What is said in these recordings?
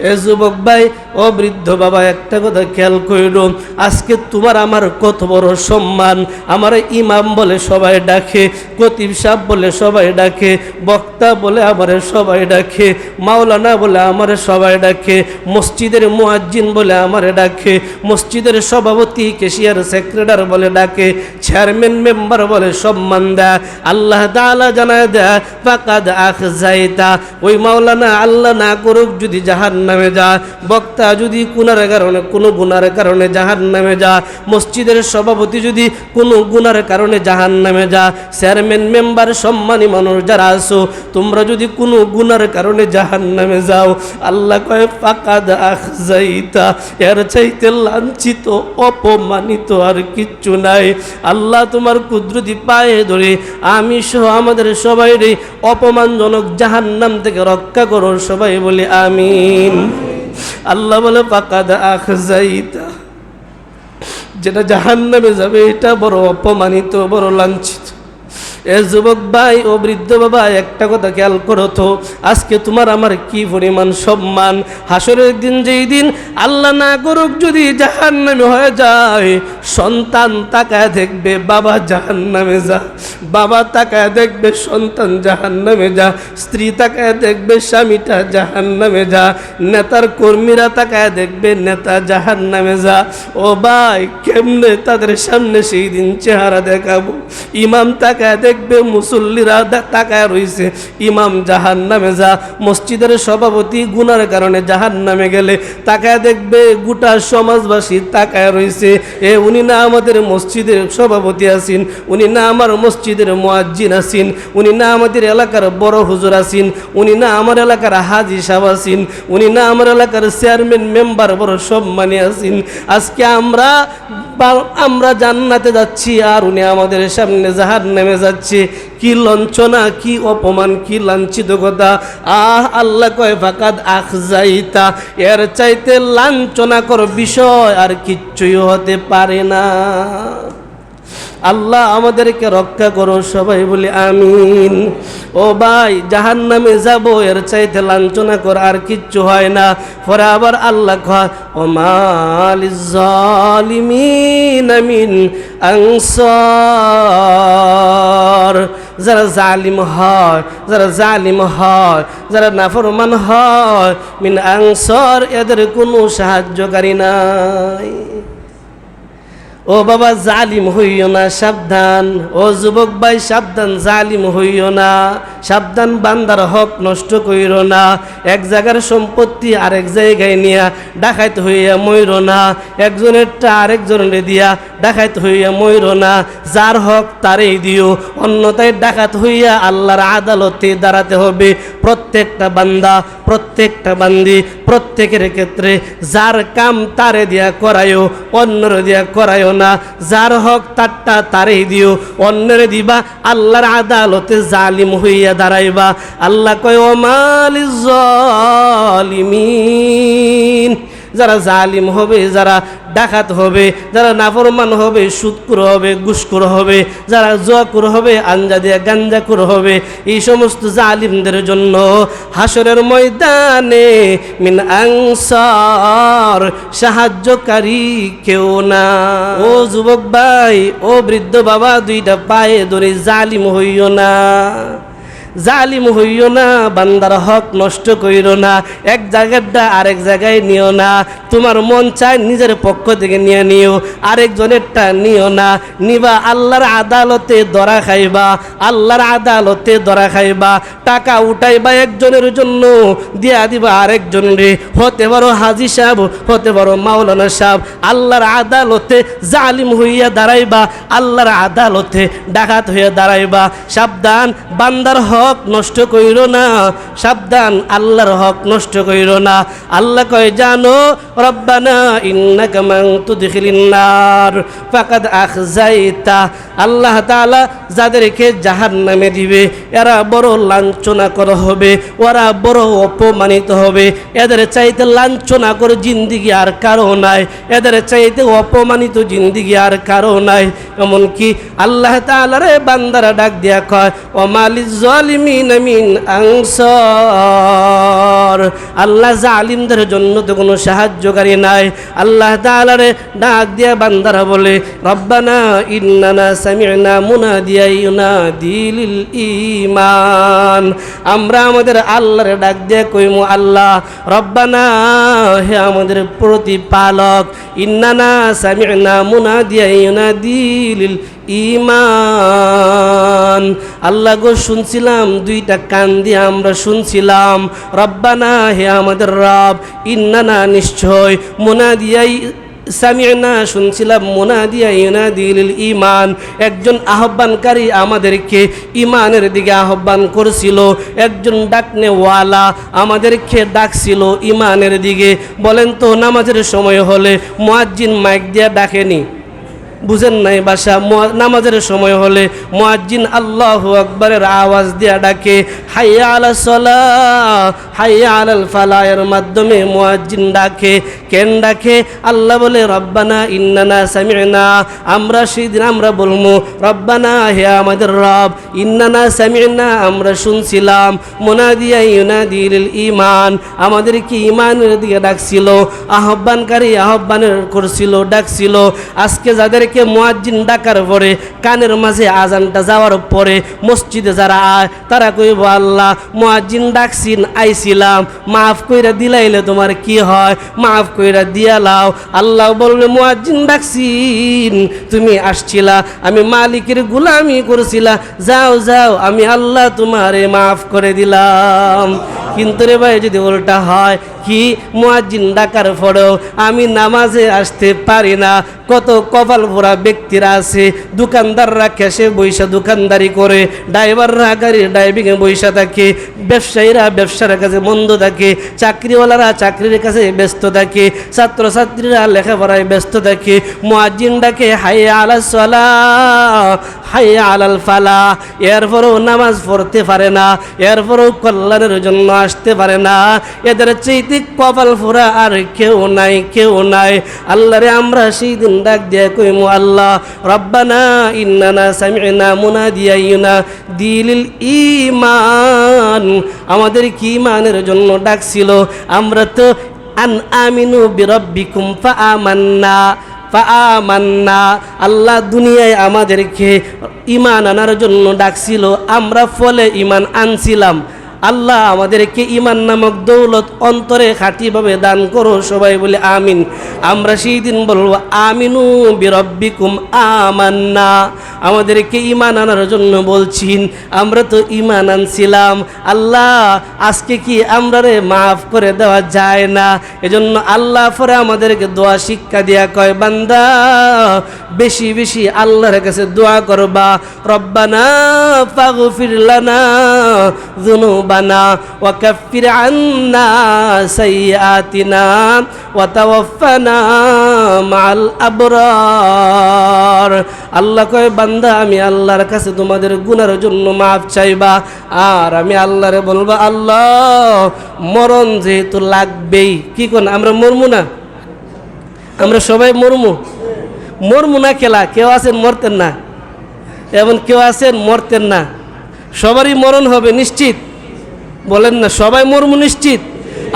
এ যুবক ভাই, ও বৃদ্ধ বাবা, একটা কথা খেয়াল করিল। আজকে তোমার আমার কত বড় সম্মান। আমার ইমাম বলে সবাই ডাকে কতিব সাহ বলে সবাই ডাকে, বক্তা বলে আমারে সবাই ডাকে, মাওলানা বলে আমারে সবাই ডাকে, মসজিদের মুয়াজ্জিন বলে আমারে ডাকে, মসজিদের সভাপতি, কেশিয়ার সেক্রেটারি বলে ডাকে, চেয়ারম্যান, মেম্বার বলে সম্মান দেয়। আল্লাহ তাআলা জানায় দেয়, ফাকাদ আখ যাইতা ওই মাওলানা আল্লাহ না করুক, যদি জাহান নামে যা। বক্তা যদি গুনার কারণে, কোনো গুনার কারণে জাহান নামে যা। মসজিদের সভাপতি যদি কোনো গুনার কারণে জাহান নামে চেয়ারম্যান, মেম্বার, সম্মানী মানুষ যারা আছো, তোমরা যদি কোনো গুনার কারণে জাহান নামে যাও। আল্লাহ কয়, ফাকাদ আখ যাইতা এর চাইতে লাঞ্ছিত, অপমানিত আর কিচ্ছু নাই। আল্লাহ তোমার কুদরতি পায়ে ধরে আমি সহ আমাদের সবাই অপমানজনক জাহান্নাম থেকে রক্ষা করো। সবাই বলে, আমিন। আল্লাহ বলে পাকাদ আখ যাইতা যেটা জাহান্নামে যাবে এটা বড় অপমানিত বড় লাঞ্ছিত। এ যুবক ভাই ও বৃদ্ধ বাবা, একটা কথা খেয়াল করো তো, আজকে তোমার আমার কি পরিমাণ সম্মান? হাসরের দিন যেই দিন আল্লাহ না করুক যদি জাহান নামে হয়ে যায়, সন্তান তাকায় দেখবে বাবা জাহান নামে যা, বাবা তাকায় দেখবে সন্তান জাহান নামে যা, স্ত্রী তাকায় দেখবে স্বামীটা জাহান নামে যা, নেতার কর্মীরা তাকায় দেখবে নেতা জাহান নামে যা। ও ভাই, কেমনে তাদের সামনে সেই দিন চেহারা দেখাবো? ইমাম তাকায় দেখবে মুসল্লিরা তাকায় রইছে। ইমাম জাহান নামে যা, মসজিদের সভাপতি গুনার কারণে জাহান নামে গেলে তাকায় দেখবে গোটা সমাজবাসী তাকায় রইছে। এ, উনি না আমাদের মসজিদের সভাপতি আছেন, উনি না আমার মসজিদের মোয়াজ্জিন আছেন, উনি না আমাদের এলাকার বড় হুজুর আছেন, উনি না আমার এলাকার হাজি সাহেব আছেন, উনি না আমার এলাকার চেয়ারম্যান, মেম্বার বড় সম্মানী আছেন। আজকে আমরা আমরা জান্নাতে যাচ্ছি, আর উনি আমাদের সামনে জাহার নেমে যাচ্ছে। কি লঞ্চনা কি অপমান, কি লাঞ্ছিত কথা আহ, আল্লাহ কয়, ফাকাদ আখ যাইতা এর চাইতে লাঞ্ছনা কর বিষয় আর কিচ্ছুই হতে পারে না। আল্লাহ আমাদেরকে রক্ষা করো সবাই বলি আমিন। ও ভাই জাহান নামে যাব, এর চাইতে লাঞ্ছনা কর, আর কিচ্ছু হয় না। পরে আবার আল্লাহ কয় ও মালিমিন আমিন যারা জালিম হয়, যারা জালিম হয়, যারা নাফরমান হয়, মিন আংসর এদের কোনো সাহায্যকারী নাই। ও বাবা জালিম হইও না সাবধান। ও যুবক ভাই সাবধান জালিম হইও না। সাবধান বান্দার হক নষ্ট কইর না। এক জায়গার সম্পত্তি আরেক জায়গায় নিয়া ডাকাইত হইয়া ময়ূর না। একজনেরটা আরেকজনের দিয়া ডাকাইত হইয়া ময়ূর না। যার হক তারেই দিও। অন্যতায় ডাকাত হইয়া আল্লাহর আদালতে দাঁড়াতে হবে। প্রত্যেকটা বান্দা, প্রত্যেকটা বান্দি, প্রত্যেকের ক্ষেত্রে যার কাম তারে দিয়া করায়ও অন্যরে দিয়া করায়ও না। যার হক তারটা তারেই দিও। অন্যরে দিবা আল্লাহর আদালতে জালিম হইয়া দাঁড়াইবা। আল্লাহ কয়, ও মালিমিন যারা জালিম হবে, যারা ডাকাত হবে, যারা নাফরমান হবে সুদকুর হবে গুসকুর হবে, যারা জোয়াকুর হবে, আঞ্জা দিয়া গাঞ্জাকুর হবে, এই সমস্ত জালিমদের জন্য হাসরের ময়দানে মিন আংসার সাহায্যকারী কেউ না। ও যুবক ভাই, ও বৃদ্ধ বাবা, দুইটা পায়ে ধরে জালিম হইও না। জালিম হইও না, বান্দার হক নষ্ট কইরো না, এক জায়গাটা আরেক জায়গায় নিও না, তোমার মন চায় নিজের পক্ষ থেকে নিয়ে নিও আরেকজনেরটা নিও না, নিবা আল্লাহর আদালতে দরা খাইবা, আল্লাহর আদালতে দরা খাইবা, টাকা উঠাইবা একজনের জন্য, দিয়া দিবা আরেকজন রে হতে পারো হাজি সাহেব, হতে পারো মাওলানা সাহেব, আল্লাহর আদালতে জালিম হইয়া দাঁড়াইবা, আল্লাহর আদালতে ডাকাত হইয়া দাঁড়াইবা, সাবধান, বান্দার হক নষ্ট কইর না, সাবধান, আল্লাহর হক নষ্ট কইর না। আল্লাহ কয়, জানো, রব্বানা, ইন্নাকা মান তুদখিলিন নার, ফাকাদ আখজাইতা। আল্লাহ তাআলা যাদেরকে জাহান্নামে দিবে, এরা বড় লাঞ্ছনা করা হবে, ওরা বড় অপমানিত হবে। এদের চাইতে লাঞ্ছনা করে জিন্দিগি আর কারও নাই, এদের চাইতে অপমানিত জিন্দিগি আর কারও নাই। এমনকি আল্লাহ তাআলারে বান্দারা ডাক দিয়া কয় ও মালিজ আল্লাহ জালিমদের জন্য তো কোনো সাহায্যকারী নাই। আল্লাহ তাআলারে ডাক দিয়া বান্দারা বলে, রব্বানা ইন্নানা সামি'না মুনাদিয়া লিল ঈমান। আমরা আমাদের আল্লাহরে ডাক দিয়া কইমু, আল্লাহ, রব্বানা, হে আমাদের প্রতিপালক, ইন্নানা সামি'না মুনাদিয়া লিল ইমান আল্লাহ গো, শুনছিলাম, দুইটা কান দিয়ে আমরা শুনছিলাম। রব্বানা, হে আমাদের রব, ইন্নানা নিশ্চয় মোনাদিয়াই সামিনা শুনছিলাম, মোনাদিয়া ইউনাদিল ইমান একজন আহ্বানকারী আমাদেরকে ইমানের দিকে আহ্বান করছিল। একজন ডাকনে ওয়ালা আমাদেরকে ডাকছিল ইমানের দিকে। বলেন তো, নামাজের সময় হলে মোয়াজ্জিন মাইক দিয়া ডাকেনি? বুঝেন নাই বাসা নামাজের সময় হলে মুয়াজ্জিন আল্লাহ আকবরের আওয়াজ দিয়া ডাকে, হাইয়া আলা সলা, হাইয়া আলাল ফালায়ের মাধ্যমে মুয়াজ্জিন ডাকে। কেন ডাকে? আল্লাহ বলে, রব্বানা ইন্নানা সামি'না, আমরা সেই দিন আমরা বলব রব্বানা, হে আমাদের রব, ইন্নানা সামি'না, আমরা শুনছিলাম মোনাদিয়া ইউনাদিল ইমান আমাদের কি ইমানের দিকে ডাকছিল? আহ্বানকারী আহ্বানের করছিল, ডাকছিল। আজকে যাদেরকে মুয়াজ্জিন ডাকার পরে, কানের মাঝে আজানটা যাওয়ার পরে মসজিদে যারা আয়, তারা কইব, আল্লাহ, মুয়াজ্জিন ডাকছিন আইছিলাম। মাফ কইরা দিলাইলে তোমার কি হয়? মাফ কইরা দিয়া লাও। আল্লাহ বলবে, মুয়াজ্জিন ডাকছিন তুমি আসছিলা, আমি মালিকের গুলামি করছিলা। যাও যাও, আমি আল্লাহ তোমারে মাফ করে দিলাম। কিন্তু রে ভাই, যদি উল্টা হয় কি মুয়াজ্জিন ডাকার পরেও আমি নামাজে আসতে পারি না। কত কপাল ভরা ব্যক্তিরা আছে, দোকানদাররা ক্যাশে বৈশা দোকানদারি করে, ড্রাইভাররা গাড়ির ড্রাইভিংয়ে বৈশা থাকে, ব্যবসায়ীরা ব্যবসার কাছে মন্দ থাকে, চাকরিওয়ালারা চাকরির কাছে ব্যস্ত থাকে, ছাত্রছাত্রীরা লেখাপড়ায় ব্যস্ত থাকে, মুয়াজ্জিন ডাকে হাই আলা সলা হাই আলাল ফালা। এরপরও নামাজ পড়তে পারে না, এরপরও কল্যাণের জন্য আসতে পারে না। এদের চাইতে কপাল ফোরা আর কেউ নাই কেউ নাই। আল্লাহরে আমরা সেই দিন ডাক দিয়ে কইমু, আল্লাহ, রব্বানা ইন্নানা সামি'না মুনাদিয়া ইউনা দিলিল ইমান আমাদের কি ইমানের জন্য ডাকছিল? আমরা তো, আন আমিনু বিরব্বিকুম ফা আমান্না ফাআমান্না। আল্লাহ দুনিয়ায় আমাদেরকে ইমান আনার জন্য ডাকছিল। আমরা ফলে ইমান আনছিলাম। আল্লাহ আমাদেরকে ইমান নামক দৌলত অন্তরে খাঁটিভাবে দান করো সবাই বলে আমিন। আমরা সেই দিন বলব, আমিনু বিরব্বিকুম, আমান্না। আমাদেরকে ইমান আনার জন্য বলছিন, আমরা তো ইমান আনছিলাম। আল্লাহ, আজকে কি আমরা রে মাফ করে দেওয়া যায় না? এজন্য আল্লাহ পরে আমাদেরকে দোয়া, শিক্ষা দিয়া কয়, বান্দা, বেশি বেশি আল্লাহর কাছে দোয়া করবা। রব্বানা ফাগফির লানা যুনুবানা কাফির আন্না সাইয়্যাতিনা ওয়া তাওয়াফানা মাআল আবরার আল্লাহ কয়, বান্দা, আমি আল্লাহর কাছে তোমাদের গুনার জন্য মাফ চাইবা, আর আমি আল্লাহরে বলবা, আল্লাহ, মরণ যেহেতু লাগবেই। কি কোন, আমরা মরমু না? আমরা সবাই মরমু। মরমু না খেলা, কেউ আছেন মরতেন না। এবং কেউ আছেন মরতেন না। সবারই মরণ হবে, নিশ্চিত। বলেন না, সবাই মর্ম নিশ্চিত।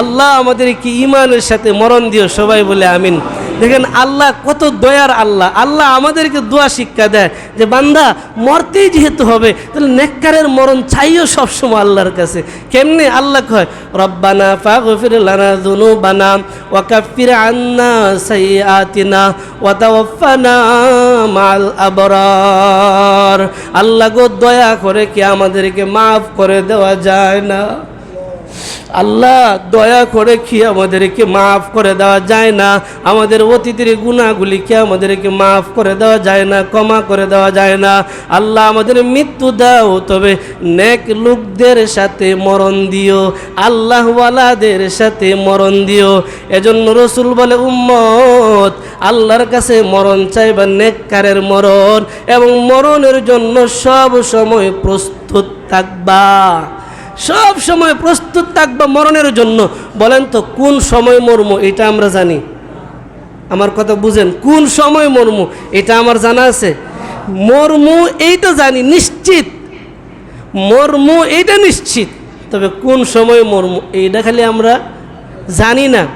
আল্লাহ আমাদের কি ইমানের সাথে মরণ দিও, সবাই বলে আমিন। দেখেন আল্লাহ কত দয়ার আল্লাহ। আল্লাহ আমাদেরকে দোয়া শিক্ষা দেয় যে, বান্দা, মরতেই যেহেতু হবে, তাহলে নেককারের মরণ চাইও সবসময় আল্লাহর কাছে। কেমনে আল্লাহ কয়, রব্বানা ফাগফির লানা যুনুবানা ওয়া কাফির আন্না সাইয়্যাতিনা ওয়া তাওয়াফানা মাল আবরার। আল্লাহ গো, দয়া করে কি আমাদেরকে মাফ করে দেওয়া যায় না? আল্লাহ দয়া করে কি আমাদেরকে মাফ করে দেওয়া যায় না? আমাদের অতীতের গুণাগুলিকে আমাদেরকে মাফ করে দেওয়া যায় না, ক্ষমা করে দেওয়া যায় না? আল্লাহ আমাদের মৃত্যু দাও, তবে নেক লোকদের সাথে মরণ দিও, আল্লাহওয়ালাদের সাথে মরণ দিও। এজন্য রসুল বলে, উম্মত, আল্লাহর কাছে মরণ চাইবা নেককারের মরণ এবং মরণের জন্য সব সময় প্রস্তুত থাকবা। সব সময় প্রস্তুত থাকব মরণের জন্য। বলেন তো, কোন সময় মর্ম, এটা আমরা জানি। আমার কথা বুঝেন, কোন সময় মর্ম, এটা আমার জানা আছে। মর্ম, এইটা জানি, নিশ্চিত। মর্ম, এইটা নিশ্চিত। তবে কোন সময় মর্ম, এইটা খালি আমরা জানি না।